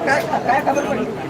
काय काय खबर पडली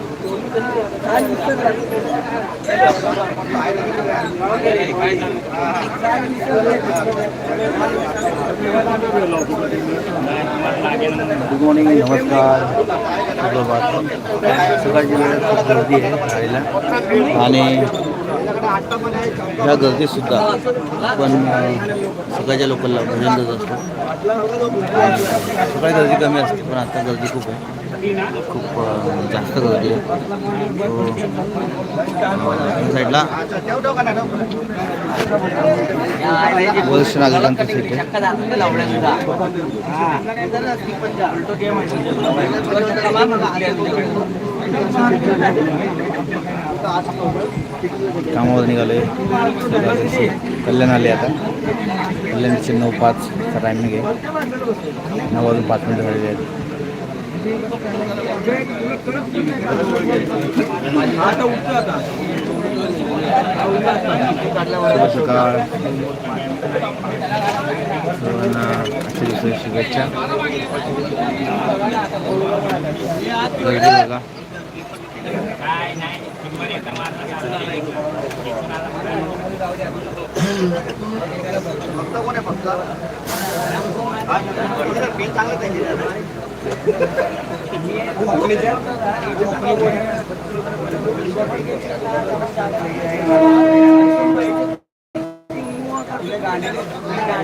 गुड मॉर्निंग नमस्कार. सुप्रभात सकाळची वेळ खूप गर्दी आहे गाडीला आणि ह्या गर्दीसुद्धा आपण सकाळच्या लोकांना भजन देत असतो सकाळी गर्दी कमी असते पण आता गर्दी खूप आहे. खूप जास्त गर्दी आहे. साईडला वरिष्ठ नागरिकांचं सीट आहे. कामावर निघालो आहे कल्याण आले आता. कल्याणचे नऊ पाचचा टायमिंग आहे नऊ वाजून पाच मिनटं झालेले आहेत. सकाळ सर्वांना आजच्या दिवसाची शुभेच्छा गर्दी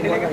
बघा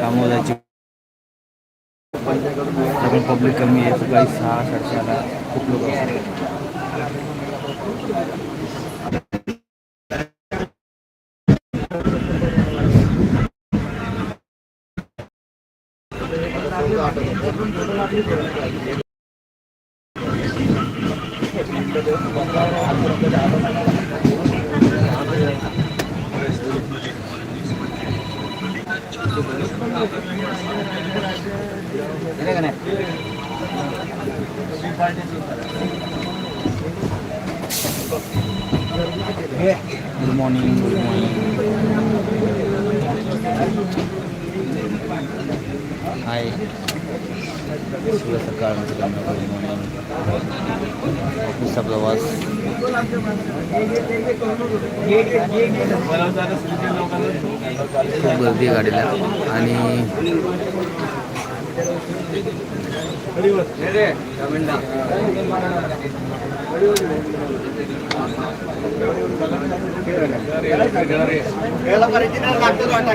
कामावर जायची पण पब्लिक कमी आहे सकाळी सहा साडेसहाला खूप लोक असतात good morning good morning hi. शुभ सकाळ सगळ्यांना गुड मॉर्निंग ऑफिसचा प्रवास. खूप गर्दी गाडीला. आणि लवकर लागतो वाटा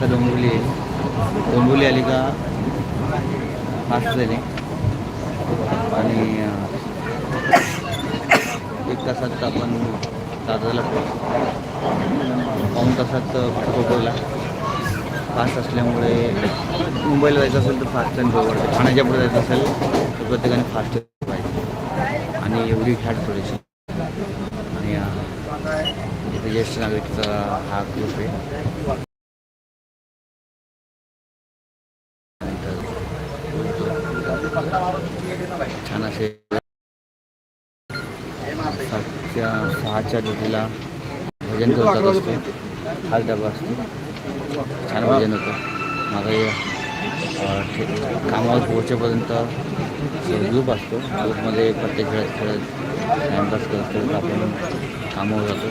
Kadungguli, kadungguli ya. alika, ya, pasti ini, ini. Ya. तासात आपण दादाला पाऊन पाऊण तासात कोकरला फास्ट असल्यामुळे मुंबईला जायचं असेल तर फास्ट ट्रेन बरोबर ठाण्याच्या पुढे जायचं असेल तर प्रत्येकाने फास्ट पाहिजे. आणि एवढी घाट थोडीशी. आणि इथे ज्येष्ठ नागरिकचा हा ग्रुप आहे नंतर छान असे त्या सहाच्या ड्युटीला भजन करतात असतो. हाच डबा असतो छान भजन होतं. माझं कामावर पोहोचेपर्यंत ग्रुप असतो ग्रुपमध्ये प्रत्येक खेळत खेळत टाइमपास करत करत आपण कामावर जातो.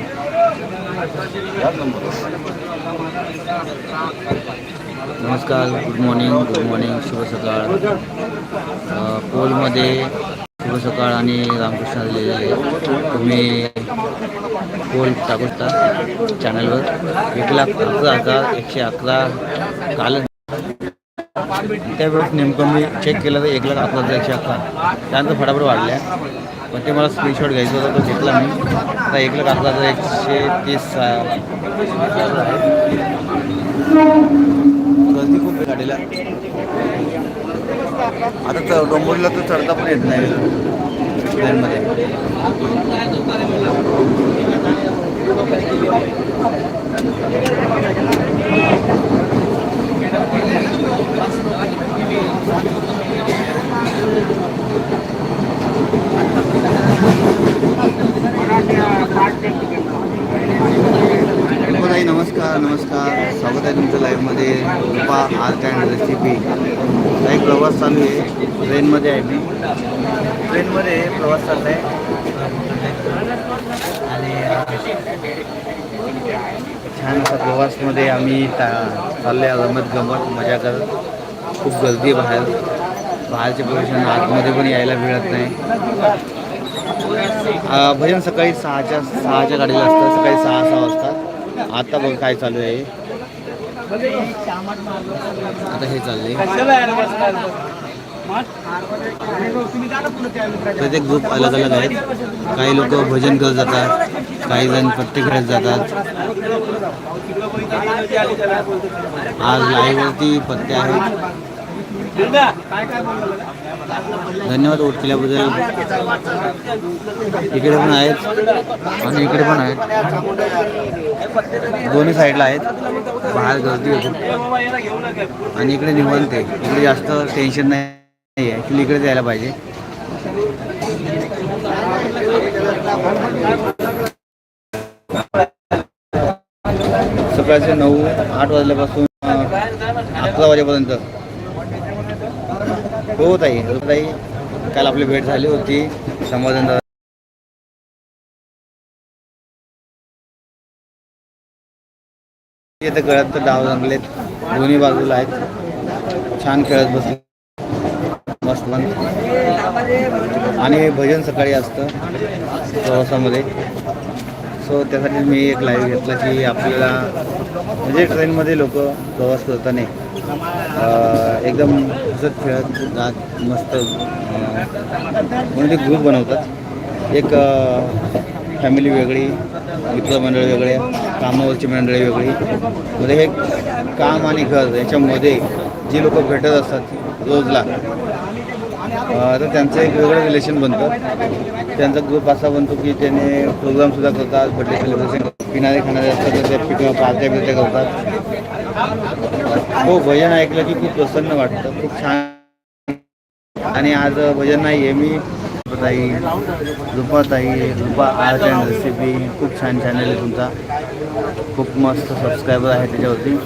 नमस्कार. गुड मॉर्निंग गुड मॉर्निंग शुभ सकाळ. पोलमध्ये शुभ सकाळ आणि रामकृष्ण झालेले आहे. तुम्ही पोल टाकू शकता चॅनलवर. एक लाख अकरा हजार एकशे अकरा काल त्यावेळेस नेमकं मी चेक केलं तर एक लाख अकरा हजार एकशे अकरा. त्यानंतर फटाफट वाढल्या पण ते मला स्क्रीनशॉट घ्यायचं होतं तो घेतला मी. आता एक लाख अकरा हजार एकशे तीस गर्दी खूप गाडीला. आता तर डोंबोलीला तर चढता पण येत नाही. ट्रेनमध्ये. ताई नमस्कार नमस्कार. स्वागत आहे तुमचं लाईव्हमध्ये रुपा आर्ट अँड रेसिपी काही प्रवास चालू आहे. ट्रेनमध्ये आहे मी. ट्रेनमध्ये प्रवास चालला आहे आणि छान असा प्रवासमध्ये आम्ही ता चालले रमत गमत मजा करत. खूप गर्दी बाहेर. बाहेरचे प्रवेशन आतमध्ये पण यायला मिळत नाही. भजन सकाळी सहाच्या सहाच्या गाडीला असतं सकाळी सहा सहा वाजता आता बघ काय चालू आहे. आता हे चालले प्रत्येक ग्रुप अलग अलग आहेत. काही लोक भजन करत जातात काही जण पट्टी खेळत जातात. आज लाईव्हवरती पत्ते आहेत. धन्यवाद वोट केल्याबद्दल इकडे पण आहेत. आणि इकडे पण आहेत. दोन्ही साईडला आहेत. बाहेर गर्दी होती. आणि इकडे निवांत आहे. इकडे जास्त टेन्शन नाही आहे. ॲक्च्युली इकडे जायला पाहिजे. सकाळचे नऊ आठ वाजल्यापासून अकरा वाजेपर्यंत. हो ताई हो ताई काल आपली भेट झाली होती. समाधान दादा गळ्यात तर डाव रंगलेत दोन्ही बाजूला आहेत. छान खेळत बसले. मस्त पण. आणि भजन सकाळी असतं. प्रवासामध्ये. सो त्यासाठी मी एक लाईव्ह घेतला की आपल्याला म्हणजे ट्रेनमध्ये लोक प्रवास करताना एकदम हसत खेळत जात मस्त म्हणजे ग्रुप बनवतात. एक फॅमिली वेगळी मित्रमंडळ वेगळे कामावरची मंडळी वेगळी. म्हणजे हे काम आणि घर याच्यामध्ये जी लोक भेटत असतात रोजला तर त्यांचं एक वेगळं रिलेशन बनतं. त्यांचा ग्रुप असा बनतो की त्याने प्रोग्रामसुद्धा करतात बड्डे सेलिब्रेशन पिणारे खाणारे असतात तर त्या पिकं पार्ट्या बिर्ट्या करतात. हो भजन ऐकलं की खूप प्रसन्न वाटतं खूप छान. आणि आज भजन नाही आहे मी ताई रुपाताई रुपा आर्ट अँड रेसिपी खूप छान चॅनल आहे तुमचा. खूप मस्त सबस्क्रायबर आहे त्याच्यावरती.